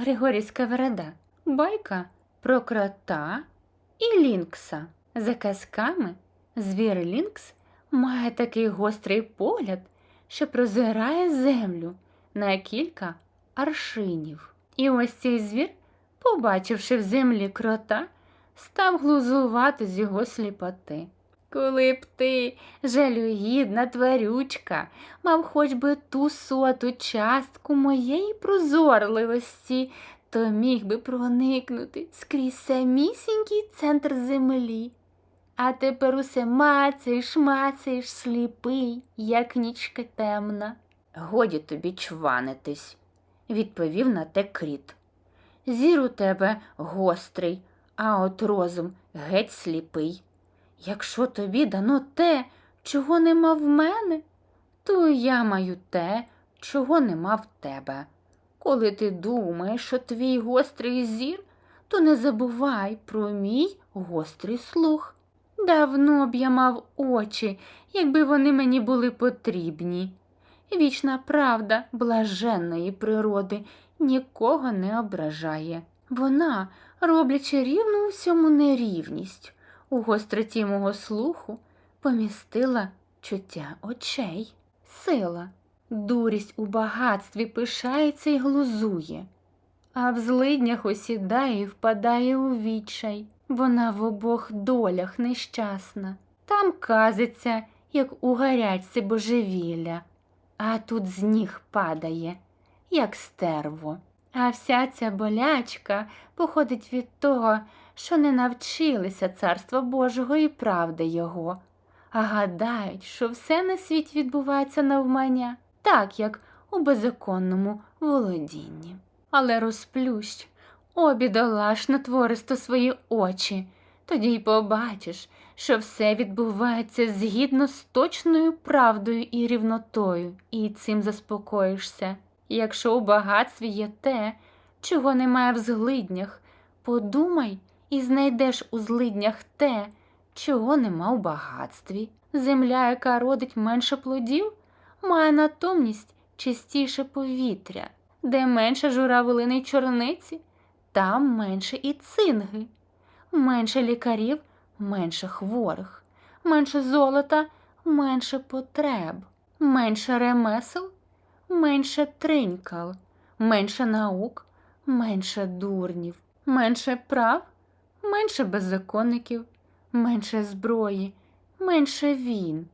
Григорій Сковорода. Байка про крота і лінкса. За казками звір Лінкс має такий гострий погляд, що прозирає землю на кілька аршинів. І ось цей звір, побачивши в землі крота, став глузувати з його сліпоти. Коли б ти, жалюгідна тварючка, мав хоч би ту соту частку моєї прозорливості, то міг би проникнути скрізь самісінький центр землі. А тепер усе мацаєш, мацаєш, сліпий, як нічка темна. Годі тобі чванитись, відповів на те кріт. Зір у тебе гострий, а от розум геть сліпий. Якщо тобі дано те, чого нема в мене, то я маю те, чого нема в тебе. Коли ти думаєш, що твій гострий зір, то не забувай про мій гострий слух. Давно б я мав очі, якби вони мені були потрібні. Вічна правда блаженної природи нікого не ображає. Вона, роблячи рівну всьому нерівність, у гостроті мого слуху помістила чуття очей, сила, дурість у багатстві пишається й глузує, а в злиднях осідає і впадає у відчай. Вона в обох долях нещасна. Там казиться, як у гарячці божевілля, а тут з ніг падає, як стерво. А вся ця болячка походить від того, що не навчилися царства Божого і правди Його, а гадають, що все на світі відбувається навмання, так як у беззаконному володінні. Але розплющ, о, бідолашне твористо свої очі, тоді й побачиш, що все відбувається згідно з точною правдою і рівнотою, і цим заспокоїшся. Якщо у багатстві є те, чого немає в зглиднях, подумай і знайдеш у злиднях те, чого нема у багатстві. Земля, яка родить менше плодів, має натомність чистіше повітря, де менше журавлини й чорниці, там менше і цинги, менше лікарів, менше хворих, менше золота, менше потреб, менше ремесел, менше тринькал, менше наук, менше дурнів, менше прав, менше беззаконників, менше зброї, менше він,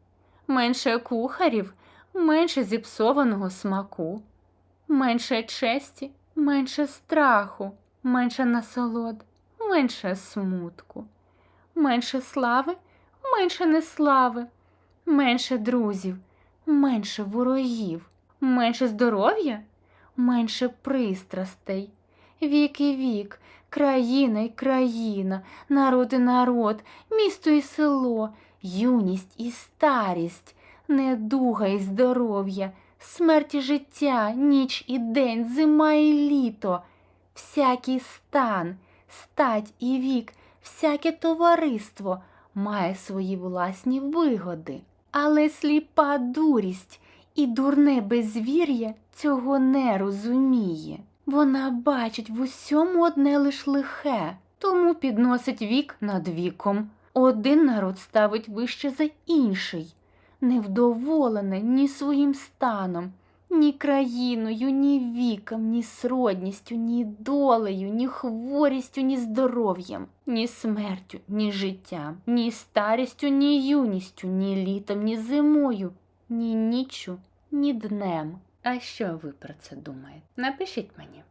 менше кухарів, менше зіпсованого смаку, менше честі, менше страху, менше насолод, менше смутку, менше слави, менше неслави, менше друзів, менше ворогів, менше здоров'я, менше пристрастей, вік і вік, країна й країна, народ і народ, місто і село, юність і старість, недуга і здоров'я, смерть і життя, ніч і день, зима і літо, всякий стан, стать і вік, всяке товариство має свої власні вигоди, але сліпа дурість і дурне безвір'я цього не розуміє. Вона бачить в усьому одне лиш лихе, тому підносить вік над віком. Один народ ставить вище за інший, невдоволене ні своїм станом, ні країною, ні віком, ні сродністю, ні долею, ні хворістю, ні здоров'ям, ні смертю, ні життям, ні старістю, ні юністю, ні літом, ні зимою, ні ніччю, ні днем. А що ви про це думаєте? Напишіть мені.